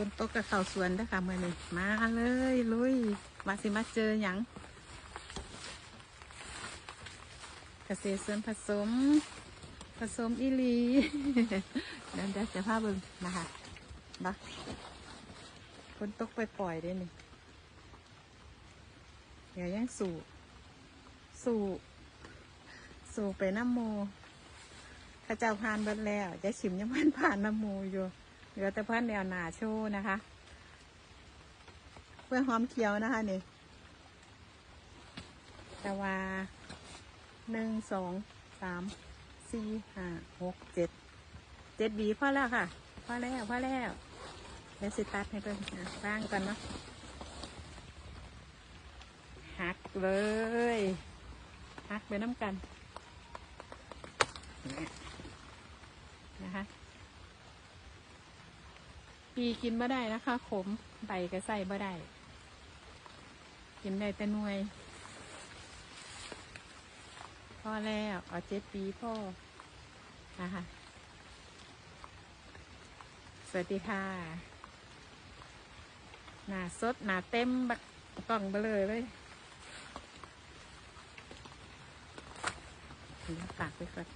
ฝนตกกับเข่าสวนด้อค่ะมื่อนี้มาเลยลุย มาสิมาเจอหยังเกษตรสวนผสม ผสมอีหลีเดี๋ยวเดี๋ยวจะพาเบิ่งนะคะบักฝนตกไปปล่อยได้นี่เดี๋ยวยังสู่ สู่ สู่ไปน้ำโมข้าเจ้าพานเบิดแล้วจะชิมยังพันผ่านน้ำโมอยู่ เหลือแต่พันแนวหนาชว์นะคะ เพื่อหอมเขียวนะคะนี่ต่ว่าหนึ่งสองสามสี่ห้าหกเจ็ดเจ็ดบีพอแล้วค่ะพอแล้วพอแล้วเดี๋ยวสิตัดให้เพิ่นอะร่างกันเนาะหักเลยหักไปน้ำกันเนี่ยนะคะ ปีกินบ่ได้นะคะ ขมใบก็ใส่บ่ได้ กินได้แต่หน่วย พอแล้วเอาเจ็ดปีพ่อนะคะสวัสดีค่ะ หน้าสดหน้าเต็มบักกล่องไปเลยเลยเดี๋ยวฝากไปก่อน